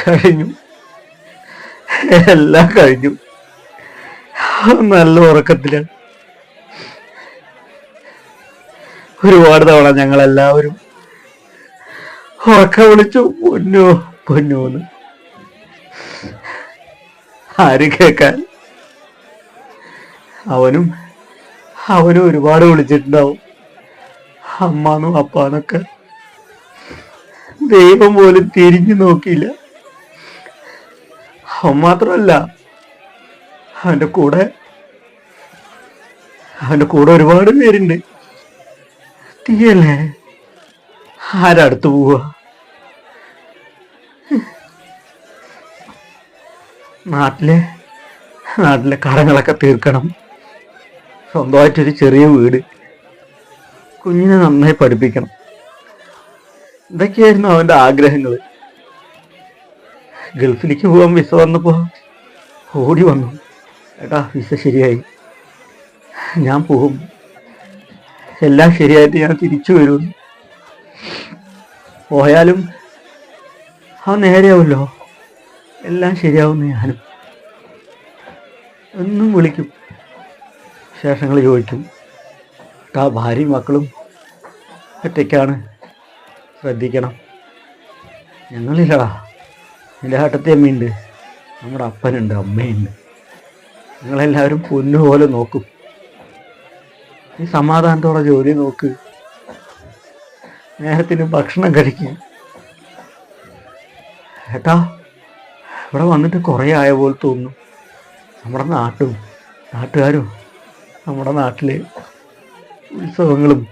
കഴിഞ്ഞു. എല്ലാം കഴിഞ്ഞു. നല്ല ഉറക്കത്തിലാണ് ഒരുപാട് തവണ ഞങ്ങൾ എല്ലാവരും ഉറക്ക വിളിച്ചു പൊന്നോ പൊന്നോന്ന് ആര് കേക്കാൻ അവനും അവനും ഒരുപാട് വിളിച്ചിട്ടുണ്ടാവും. അമ്മാന്നും അപ്പാന്നൊക്കെ. ദൈവം പോലും തിരിഞ്ഞു നോക്കിയില്ല. അവൻ മാത്രമല്ല അവന്റെ കൂടെ അവന്റെ കൂടെ ഒരുപാട് പേരുണ്ട്. തീയല്ലേ? ആരടുത്ത് പോവുക? നാട്ടിലെ നാട്ടിലെ കടങ്ങളൊക്കെ തീർക്കണം. സ്വന്തമായിട്ടൊരു ചെറിയ വീട്. കുഞ്ഞിനെ നന്നായി പഠിപ്പിക്കണം. ഇതൊക്കെയായിരുന്നു അവന്റെ ആഗ്രഹങ്ങൾ ഗൾഫിലേക്ക് പോകാൻ വിസ വന്നപ്പോ ഓടി വന്നു. ഏട്ടാ വിസ ശരിയായി. ഞാൻ പോകും. എല്ലാം ശരിയായിട്ട് ഞാൻ തിരിച്ചു വരും. പോയാലും അവൻ നേരെയാവുമല്ലോ എല്ലാം ശരിയാവുന്ന ഞാനും. എന്നും വിളിക്കും. വിശേഷങ്ങൾ ചോദിക്കും. ആ ഭാര്യയും മക്കളും ഒറ്റയ്ക്കാണ്. ശ്രദ്ധിക്കണം. ഞങ്ങളില്ലടാ. അമ്മയുണ്ട്. നമ്മുടെ അപ്പനുണ്ട് അമ്മയുണ്ട്. നിങ്ങളെല്ലാവരും പൊന്നുപോലെ നോക്കും. നീ സമാധാനത്തോടെ ജോലി നോക്ക്. നേരത്തിന് ഭക്ഷണം കഴിക്കും. ഏട്ടാ ഇവിടെ വന്നിട്ട് കുറേ ആയ പോലെ തോന്നുന്നു. നമ്മുടെ നാട്ടും നാട്ടുകാരും നമ്മുടെ നാട്ടിലെ ഉത്സവങ്ങളും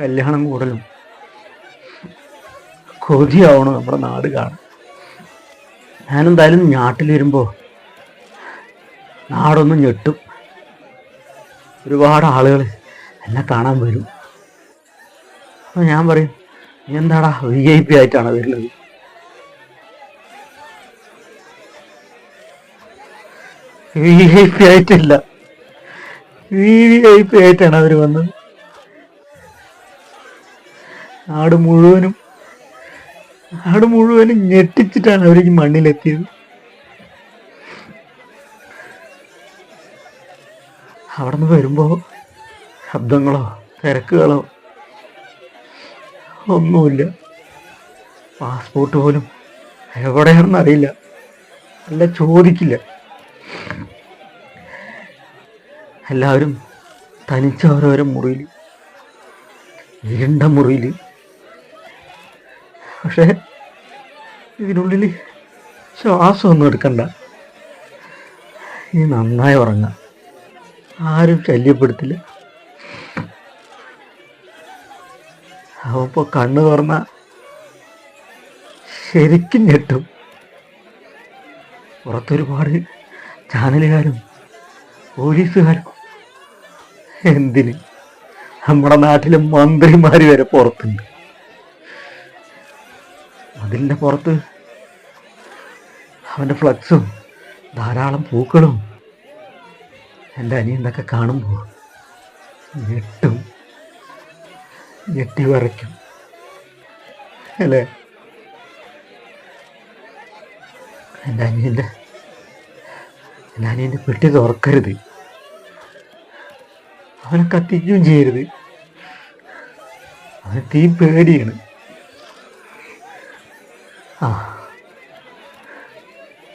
കല്യാണം കൂടലും കൊതിയാവണം നമ്മുടെ നാട് കാണാൻ? ഞാനെന്തായാലും നാട്ടിൽ വരുമ്പോൾ നാടൊന്ന് ഞെട്ടും. ഒരുപാട് ആളുകൾ എന്നെ കാണാൻ വരും. അപ്പോൾ ഞാൻ പറയും എന്താടാ വി ഐ പി ആയിട്ടാണ് വരുന്നത്? വി ഐ പി ആയിട്ടില്ല. വി ഐ പി ആയിട്ടാണ് അവർ വന്നത്. നാട് മുഴുവനും നാട് മുഴുവനും ഞെട്ടിച്ചിട്ടാണ് അവർ ഈ മണ്ണിലെത്തിയത്. അവിടെ നിന്ന് വരുമ്പോൾ ശബ്ദങ്ങളോ തിരക്കുകളോ ഒന്നുമില്ല. പാസ്പോർട്ട് പോലും എവിടെയാണെന്ന് അറിയില്ല. അല്ല ചോദിക്കില്ല. എല്ലാവരും തനിച്ച ഓരോരോ മുറിയിൽ ഇരുണ്ട മുറിയിൽ പക്ഷേ ഇതിനുള്ളിൽ ശ്വാസമൊന്നും എടുക്കണ്ട. ഈ നന്നായി ഉറങ്ങാം. ആരും ശല്യപ്പെടുത്തില്ല. അപ്പോൾ കണ്ണു തുറന്ന ശരിക്കും ഞെട്ടും. പുറത്തൊരുപാട് ചാനലുകാരും പോലീസുകാരും എന്തിന്? നമ്മുടെ നാട്ടിലെ മന്ത്രിമാർ വരെ പുറത്തുണ്ട്. അതിന്റെ പുറത്ത് അവന്റെ ഫ്ലക്സും ധാരാളം പൂക്കളും എന്റെ അനിയനൊക്കെ കാണുമ്പോൾ ഞെട്ടും. ഞെട്ടി വരയ്ക്കും അല്ലേ? എന്റെ അനിയന്റെ എന്റെ അനിയന്റെ പെട്ടി തുറക്കരുത്. അവനെ കത്തിക്കുകയും ചെയ്യരുത്. അവന് തീ പേടിയാണ്. ആ.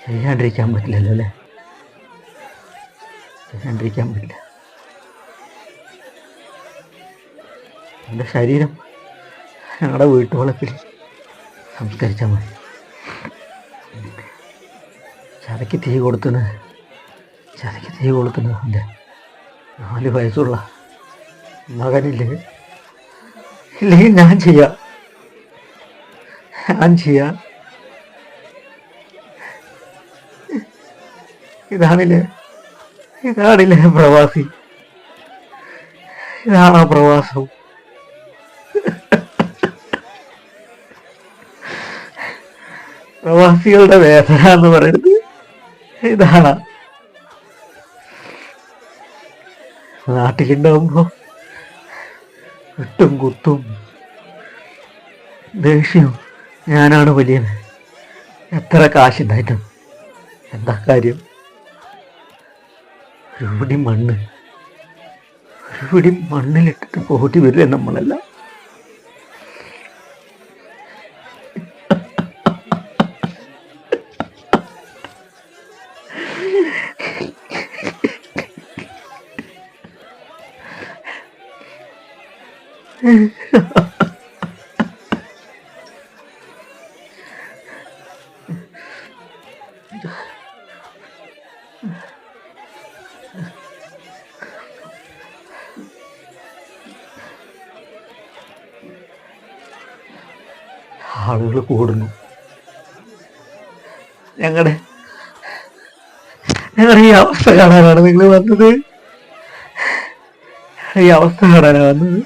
ചെയ്യാണ്ടിരിക്കാൻ പറ്റില്ലല്ലോ അല്ലേ? ചെയ്യാണ്ടിരിക്കാൻ പറ്റില്ല. എന്റെ ശരീരം ഞങ്ങളുടെ വീട്ടുവളപ്പിൽ സംസ്കരിച്ചാൽ മതി. ചതയ്ക്ക് തീ കൊടുക്കുന്നത് ചതയ്ക്ക് തീ കൊടുക്കുന്നത് എന്റെ നാല് വയസ്സുള്ള മകനില്ലേ? ഇല്ലെങ്കിൽ ഞാൻ ചെയ്യാം. ഞാൻ ചെയ്യാം. ഇതാണില്ലേ ഇതാണില്ലേ പ്രവാസി. ഇതാണ് ആ പ്രവാസം. പ്രവാസികളുടെ വേദന എന്ന് പറയുന്നത് ഇതാണ്. നാട്ടിലുണ്ടാവുമ്പോ വെട്ടും കുത്തും ദേഷ്യം. ഞാനാണ് വലിയത് എത്ര കാശുണ്ടായിട്ടും. എന്താ കാര്യം? ഒരു പിടി മണ്ണ്. ഒരുപടി മണ്ണിലിട്ടിട്ട് പോട്ടി വരില്ലേ നമ്മളെല്ലാം? ആളുകൾ കൂടുന്നു. ഞങ്ങളുടെ ഞങ്ങളുടെ ഈ അവസ്ഥ കാണാനാണ് നിങ്ങൾ വന്നത്. ഈ അവസ്ഥ കാണാനാണ് വന്നത്.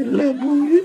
എല്ലാം പോയി.